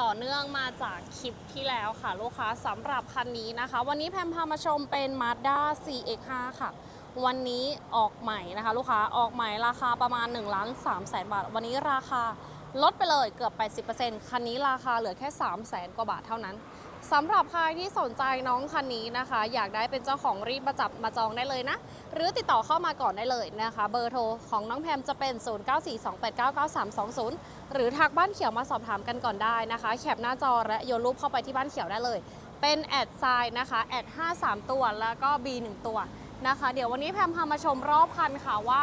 ต่อเนื่องมาจากคลิปที่แล้วค่ะ ลูกค้าสำหรับคันนี้นะคะ วันนี้แพมพามาชมเป็น Mazda CX5 ค่ะ วันนี้ออกใหม่นะคะ ลูกค้าออกใหม่ราคาประมาณ1ล้าน3แสนบาท วันนี้ราคาลดไปเลยเกือบ 80%คันนี้ราคาเหลือแค่ 3 0 0แสนกว่าบาทเท่านั้น สำหรับใครที่สนใจน้องคันนี้นะคะ อยากได้เป็นเจ้าของรีบมาจับมาจองได้เลยนะ หรือติดต่อเข้ามาก่อนได้เลยนะคะ เบอร์โทรของน้องแพมจะเป็น 0942899320 หรือทักบ้านเขียวมาสอบถามกันก่อนได้นะคะ แคปหน้าจอและโยนรูปเข้าไปที่บ้านเขียวได้เลย เป็นแอดไซน์นะคะแอด53 ตัวแล้วก็ B 1 ตัวนะคะ เดี๋ยววันนี้แพมพามาชมรอบคันค่ะว่า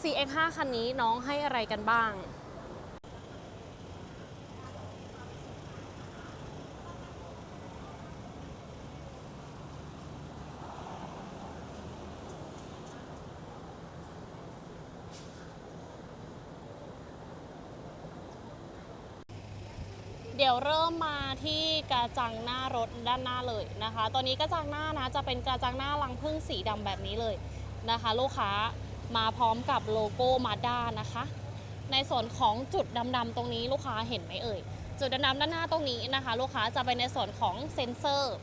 CX5 คันนี้น้องให้อะไรกันบ้าง เดี๋ยวเริ่มมาที่กระจังหน้ารถด้านหน้าเลยนะคะ ตอนนี้กระจังหน้านะจะเป็นกระจังหน้าลังพึ่งสีดำแบบนี้เลยนะคะ ลูกค้ามาพร้อมกับโลโก้มาด้านะคะ ในส่วนของจุดดำๆตรงนี้ลูกค้าเห็นไหมเอ่ย จุดดำๆด้านหน้าตรงนี้นะคะ ลูกค้าจะเป็นในส่วนของเซ็นเซอร์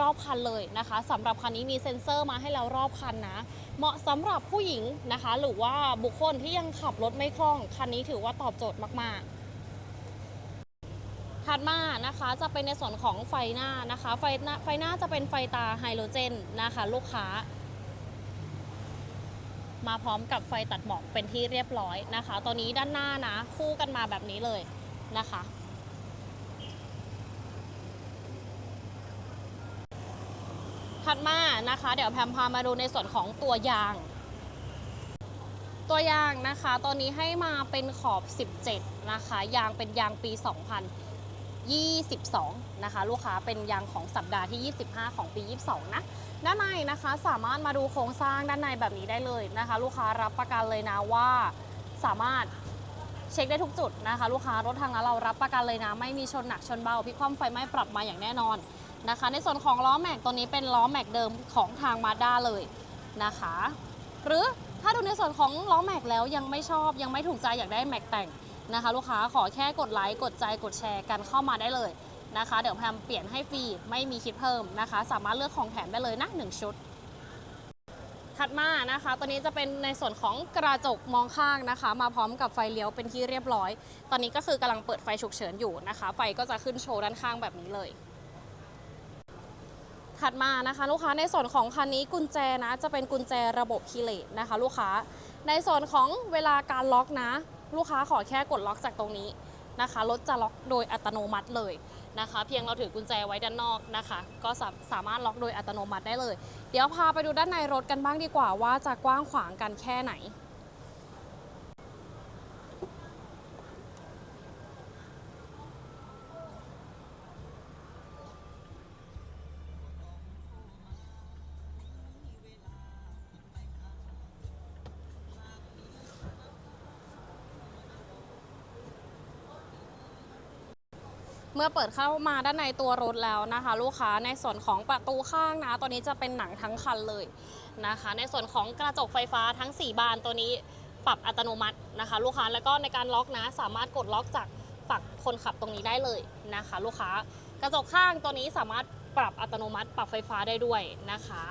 รอบคันเลยนะคะสำหรับคันนี้มีเซ็นเซอร์มาให้เรารอบคันนะ เหมาะสำหรับผู้หญิงนะคะ หรือว่าบุคคลที่ยังขับรถไม่คล่อง คันนี้ถือว่าตอบโจทย์มากๆ ถัดมานะคะจะเป็นในส่วนของไฟหน้านะคะไฟหน้าไฟหน้าจะเป็นไฟตาไฮโดรเจนนะคะลูกค้า มาพร้อมกับไฟตัดหมอกเป็นที่เรียบร้อยนะคะ ตัวนี้ด้านหน้านะคู่กันมาแบบนี้เลยนะคะถัดมานะคะ เดี๋ยวแพมพามาดูในส่วนของตัวยาง ตัวยางนะคะ ตัวนี้ให้มาเป็นขอบ 17 นะคะ ยางเป็นยางปี 22 นะคะ ลูกค้าเป็นยางของสัปดาห์ที่ 25 ของปี 22 นะด้านในนะคะสามารถมาดูโครงสร้างด้านในแบบนี้ได้เลยนะคะ ลูกค้ารับประกันเลยนะว่าสามารถเช็คได้ทุกจุดนะคะ ลูกค้ารถทางร้นเรารับประกันเลยนะ ไม่มีชนหนักชนเบาพิคว่ำไฟไหม้ปรับมาอย่างแน่นอนนะคะ ในส่วนของล้อแม็กตัวนี้เป็นล้อแม็กเดิมของทางมาด้าเลยนะคะ หรือถ้าดูในส่วนของล้อแม็กแล้วยังไม่ชอบยังไม่ถูกใจอยากได้แม็กแต่ง นะคะ ลูกค้าขอแค่กดไลค์กดใจกดแชร์กันเข้ามาได้เลยนะคะ เดี๋ยวแพมเปลี่ยนให้ฟรีไม่มีคิดเพิ่มนะคะ สามารถเลือกของแถมได้เลยนะหนึ่งชุด ถัดมานะคะตัวนี้จะเป็นในส่วนของกระจกมองข้างนะคะ มาพร้อมกับไฟเลี้ยวเป็นที่เรียบร้อย ตอนนี้ก็คือกำลังเปิดไฟฉุกเฉินอยู่นะคะ ไฟก็จะขึ้นโชว์ด้านข้างแบบนี้เลยถัดมานะคะลูกค้าในส่วนของคันนี้กุญแจนะ จะเป็นกุญแจระบบคีเลตนะคะ ลูกค้าในส่วนของเวลาการล็อกนะ ลูกค้าขอแค่กดล็อกจากตรงนี้นะคะรถจะล็อกโดยอัตโนมัติเลยนะคะ เพียงเราถือกุญแจไว้ด้านนอกนะคะ ก็สาสามารถล็อกโดยอัตโนมัติได้เลย เดี๋ยวพาไปดูด้านในรถกันบ้างดีกว่าว่าจะกว้างขวางกันแค่ไหน เมื่อเปิดเข้ามาด้านในตัวรถแล้วนะคะ ลูกค้าในส่วนของประตูข้างนะตัวนี้จะเป็นหนังทั้งคันเลยนะคะ ในส่วนของกระจกไฟฟ้าทั้ง 4 บานตัวนี้ปรับอัตโนมัตินะคะ ลูกค้าแล้วก็ในการล็อกนะ สามารถกดล็อกจากฝั่งคนขับตรงนี้ได้เลยนะคะ ลูกค้ากระจกข้างตัวนี้สามารถปรับอัตโนมัติ ปรับไฟฟ้าได้ด้วยนะคะ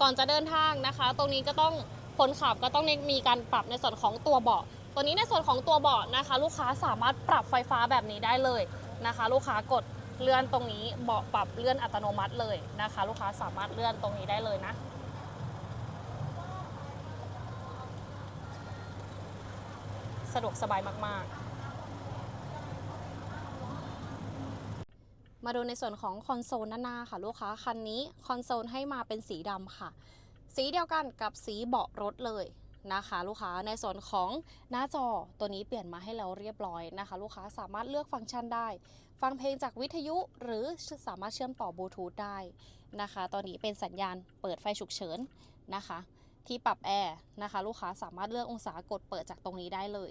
ก่อนจะเดินทางนะคะ ตรงนี้ก็ต้องคนขับก็ต้องมีการปรับในส่วนของตัวเบาะ ตัวนี้ในส่วนของตัวเบาะนะคะ ลูกค้าสามารถปรับไฟฟ้าแบบนี้ได้เลยนะคะ ลูกค้ากดเลื่อนตรงนี้เบาะปรับเลื่อนอัตโนมัติเลยนะคะ ลูกค้าสามารถเลื่อนตรงนี้ได้เลยนะสะดวกสบายมาก ๆ มาดูในส่วนของคอนโซลด้านหน้าค่ะ ลูกค้าคันนี้คอนโซลให้มาเป็นสีดำค่ะ สีเดียวกันกับสีเบาะรถเลย นะคะลูกค้าในส่วนของหน้าจอตัวนี้เปลี่ยนมาให้เราเรียบร้อยนะคะ ลูกค้าสามารถเลือกฟังก์ชันได้ ฟังเพลงจากวิทยุหรือสามารถเชื่อมต่อบลูทูธได้นะคะ ตอนนี้เป็นสัญญาณเปิดไฟฉุกเฉินนะคะ ที่ปรับแอร์นะคะ ลูกค้าสามารถเลือกองศากดเปิดจากตรงนี้ได้เลย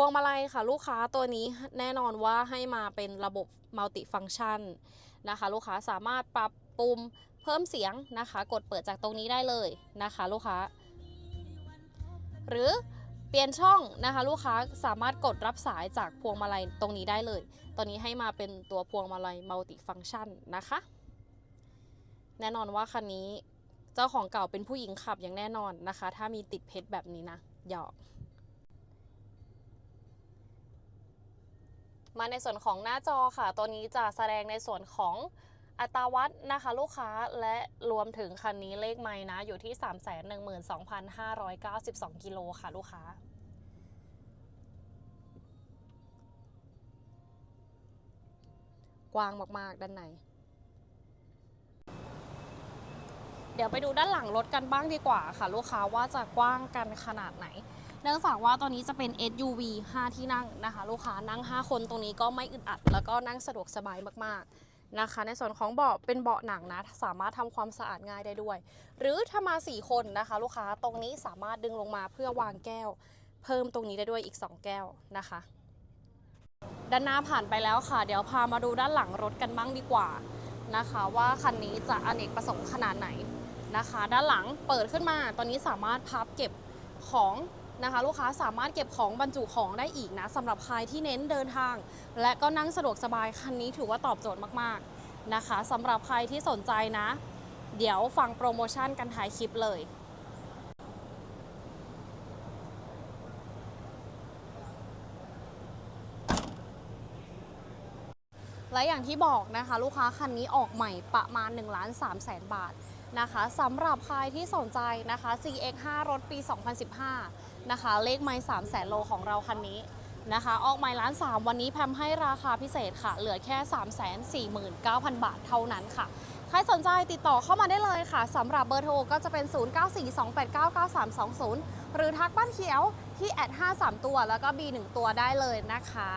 วงมาลัยค่ะลูกค้าตัวนี้แน่นอนว่าให้มาเป็นระบบมัลติฟังชันนะคะ ลูกค้าสามารถปรับปุ่มเพิ่มเสียงนะคะ กดเปิดจากตรงนี้ได้เลยนะคะ ลูกค้า หรือเปลี่ยนช่องนะคะ ลูกค้าสามารถกดรับสายจากพวงมาลัยตรงนี้ได้เลย ตอนนี้ให้มาเป็นตัวพวงมาลัยมัลติฟังชันนะคะ แน่นอนว่าคันนี้เจ้าของเก่าเป็นผู้หญิงขับอย่างแน่นอนนะคะ ถ้ามีติดเพชรแบบนี้นะหยอก มาในส่วนของหน้าจอค่ะ ตัวนี้จะแสดงในส่วนของอัตราวัดนะคะลูกค้าและรวมถึงคันนี้เลขไม้นะ อยู่ที่ 312,592 กิโลค่ะลูกค้า กว้างมาก ๆ ด้านใน เดี๋ยวไปดูด้านหลังรถกันบ้างดีกว่าค่ะ ลูกค้าว่าจะกว้างกันขนาดไหน เนื่องจากว่าตอนนี้จะเป็น SUV 5 ที่นั่งนะคะ ลูกค้านั่ง 5 คนตรงนี้ก็ไม่อึดอัด แล้วก็นั่งสะดวกสบายมากๆนะคะ ในส่วนของเบาะเป็นเบาะหนังนะสามารถทำความสะอาดง่ายได้ด้วย หรือถ้ามา 4 คนนะคะ ลูกค้าตรงนี้สามารถดึงลงมาเพื่อวางแก้ว เพิ่มตรงนี้ได้ด้วยอีก 2 แก้วนะคะ ด้านหน้าผ่านไปแล้วค่ะ เดี๋ยวพามาดูด้านหลังรถกันบ้างดีกว่านะคะว่าคันนี้จะอเนกประสงค์ขนาดไหน นะคะ ด้านหลังเปิดขึ้นมา ตอนนี้สามารถพับเก็บของนะคะ ลูกค้าสามารถเก็บของบรรจุของได้อีกนะสำหรับใครที่เน้นเดินทาง และก็นั่งสะดวกสบายคันนี้ถือว่าตอบโจทย์มากๆนะคะสำหรับใครที่สนใจนะ เดี๋ยวฟังโปรโมชั่นกันท้ายคลิปเลยและอย่างที่บอกนะคะ ลูกค้าคันนี้ออกใหม่ประมาณ1ล้าน3แสนบาท นะคะสำหรับใครที่สนใจนะคะ CX5 รถปี 2015 นะคะ เลขไมล์3แสนโลของเราคันนี้นะคะ ออกใหม่ล้าน3วันนี้แพมให้ราคาพิเศษค่ะ เหลือแค่ 349,000 บาทเท่านั้นค่ะ ใครสนใจติดต่อเข้ามาได้เลยค่ะสำหรับเบอร์โทรก็จะเป็น 0942899320 หรือทักบ้านเขียวที่แอด53 ตัวแล้วก็ B1 ตัวได้เลยนะคะ